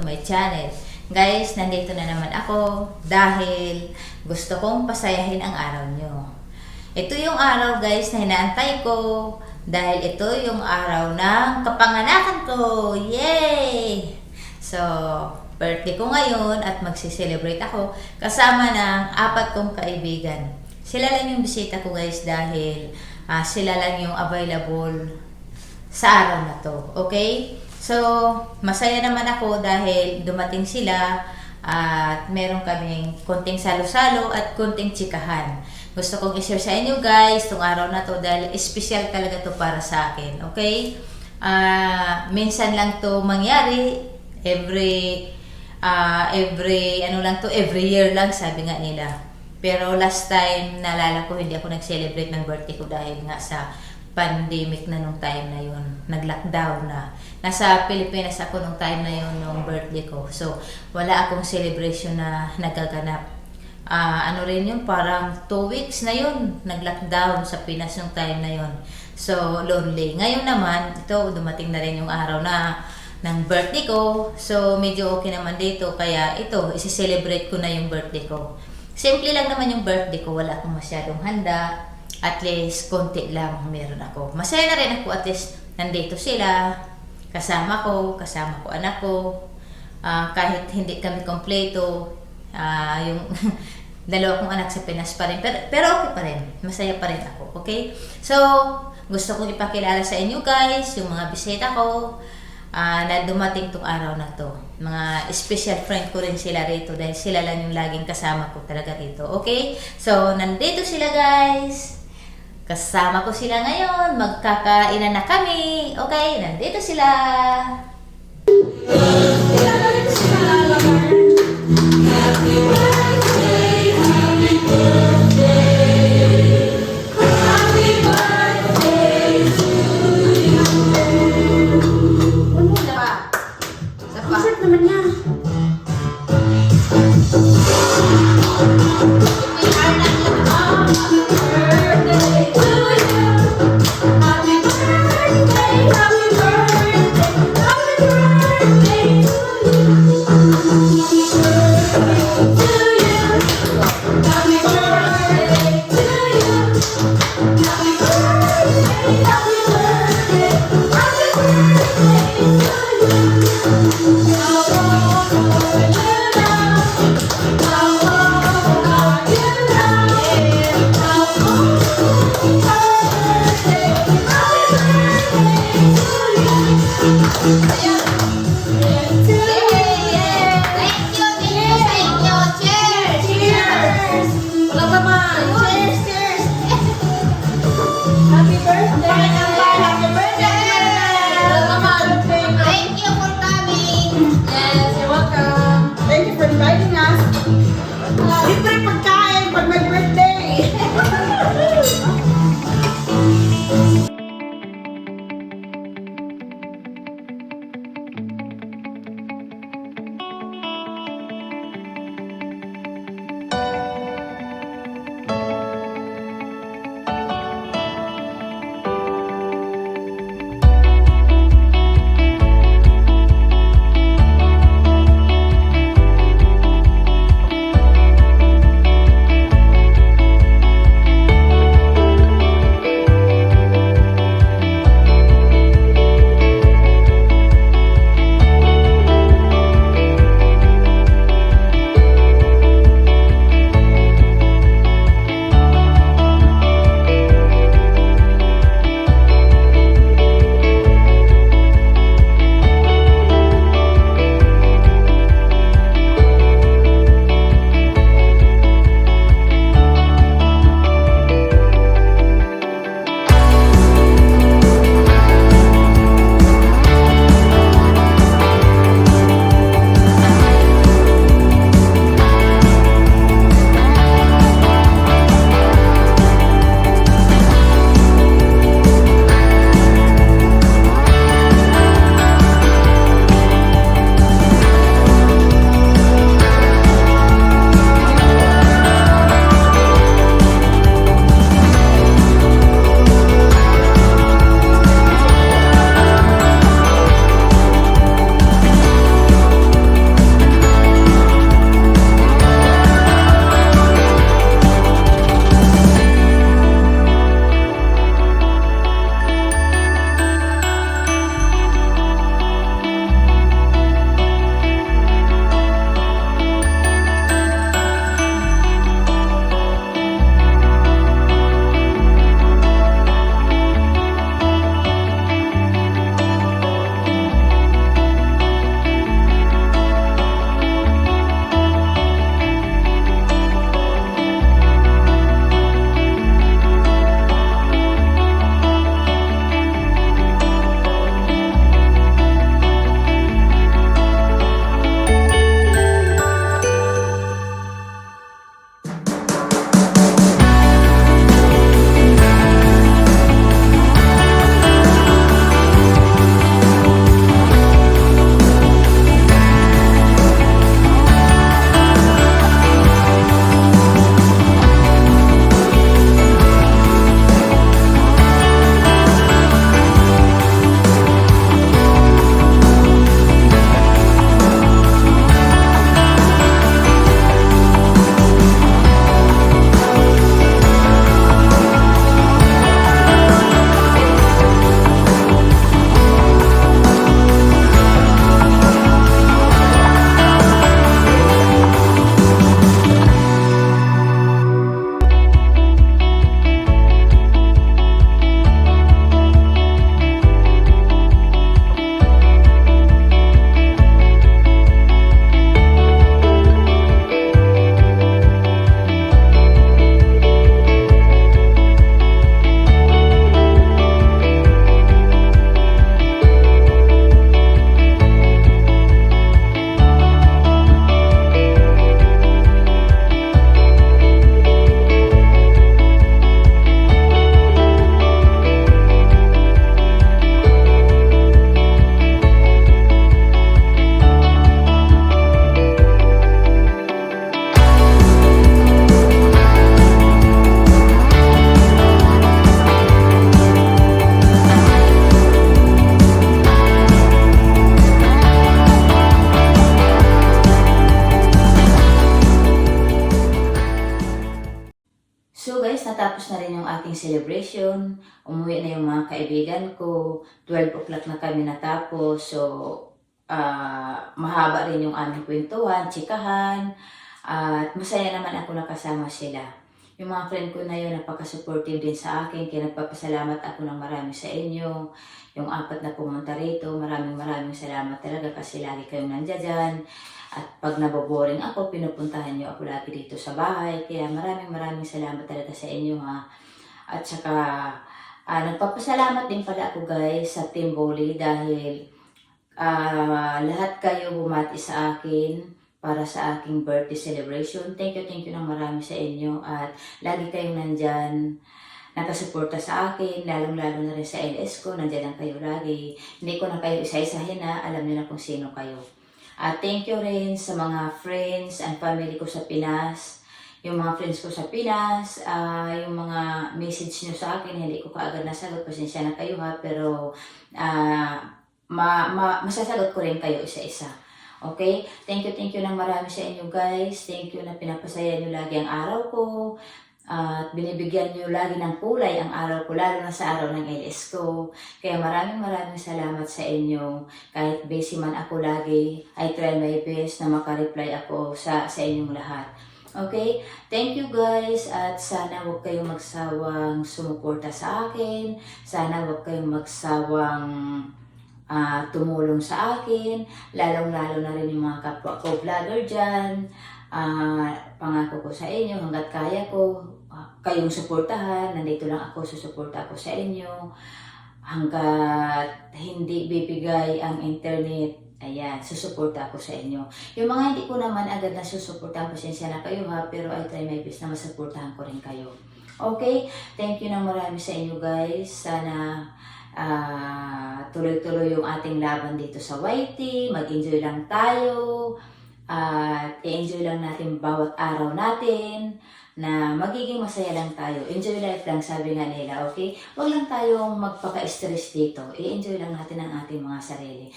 to my channel. Guys, nandito na naman ako dahil gusto kong pasayahin ang araw nyo. Ito yung araw guys na hinaantay ko dahil ito yung araw ng kapanganakan ko. Yay! So, birthday ko ngayon at magsiselebrate ako kasama ng apat kong kaibigan. Sila lang yung bisita ko guys dahil ah, sila lang yung available sa araw na to. Okay? So, masaya naman ako dahil dumating sila at meron kaming konting salo-salo at konting tsikahan. Gusto kong i-share sa inyo guys itong araw na to dahil special talaga to para sa akin. Okay? Ah, minsan lang to mangyari every ah, every ano lang to every year lang sabi nga nila. Pero last time naalala ko hindi ako nag-celebrate ng birthday ko dahil nga sa pandemic na nung time na yun. Nag-lockdown na. Nasa Pilipinas ako nung time na yun, nung birthday ko. So, wala akong celebration na nagaganap. Ah, ano rin yun, parang two weeks na yun, nag-lockdown sa Pinas nung time na yun. So, lonely. Ngayon naman, ito, dumating na rin yung araw na ng birthday ko. So, medyo okay naman dito. Kaya ito, isi-celebrate ko na yung birthday ko. Simple lang naman yung birthday ko. Wala akong masyadong handa. At least, konti lang meron ako. Masaya na rin ako. At least, nandito sila. Kasama ko. Kasama ko anak ko. Ah, kahit hindi kami kompleto. ah, yung dalawa kong anak sa Pinas pa rin. Pero, pero okay pa rin. Masaya pa rin ako. Okay? So, gusto kong ipakilala sa inyo guys, yung mga bisita ko ah, na dumating tong araw na to. Mga special friend ko rin sila rito dahil sila lang yung laging kasama ko talaga dito. Okay? So, nandito sila guys. Kasama ko sila ngayon. Magkakainan na kami. Okay? Nandito sila. Masarap birthday. Na rin yung ating celebration. Umuwi na yung mga kaibigan ko. 12 o'clock na kami natapos. So, ah, mahaba rin yung aming kwentuhan, tsikahan. At masaya naman ako nakasama sila. Yung mga friend ko na yun, napaka-supportive din sa akin. Kaya nagpapasalamat ako ng marami sa inyo. Yung apat na pumunta rito, maraming maraming salamat talaga kasi lagi kayong nandiyan dyan. At pag naboboring ako, pinupuntahan niyo ako lagi dito sa bahay. Kaya maraming maraming salamat talaga sa inyo ha. At saka, ah, nagpapasalamat din pala ako guys sa Team Bully dahil ah, lahat kayo bumati sa akin para sa aking birthday celebration. Thank you, thank you ng marami sa inyo at lagi kayong nandyan nakasuporta sa akin, lalong-lalo na rin sa LS ko, nandyan lang kayo lagi. Hindi ko na kayo isa-isahin na, alam niyo na kung sino kayo. At thank you rin sa mga friends and family ko sa Pinas. Yung mga friends ko sa Pinas, ah, yung mga message nyo sa akin, hindi ko kaagad nasagot, pasensya na kayo ha, pero ah, ma, ma, masasagot ko rin kayo isa-isa. Okay? Thank you, thank you ng marami sa inyo guys. Thank you na pinapasaya nyo lagi ang araw ko. At binibigyan nyo lagi ng kulay ang araw ko, lalo na sa araw ng LS ko. Kaya maraming maraming salamat sa inyo. Kahit busy man ako lagi, I try my best na makareply ako sa, sa inyong lahat. Okay? Thank you guys at sana huwag kayong magsawang sumuporta sa akin. Sana huwag kayong magsawang ah, tumulong sa akin, lalong-lalo na rin yung mga kapwa ko vlogger dyan. Ah, pangako ko sa inyo, hanggat kaya ko, ah, kayong suportahan, nandito lang ako, susuporta ako sa inyo. Hanggat hindi bibigay ang internet, ayan, susuporta ako sa inyo. Yung mga hindi ko naman agad na susuportahan, pasensya na kayo ha, pero I try my best na masuportahan ko rin kayo. Okay? Thank you ng marami sa inyo guys. Sana ah, tuloy-tuloy yung ating laban dito sa YT. Mag-enjoy lang tayo. At i-enjoy lang natin bawat araw natin na magiging masaya lang tayo. Enjoy life lang, sabi nga nila, okay? Huwag lang tayong magpaka-stress dito. I-enjoy lang natin ang ating mga sarili.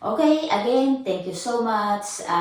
Okay, again, thank you so much.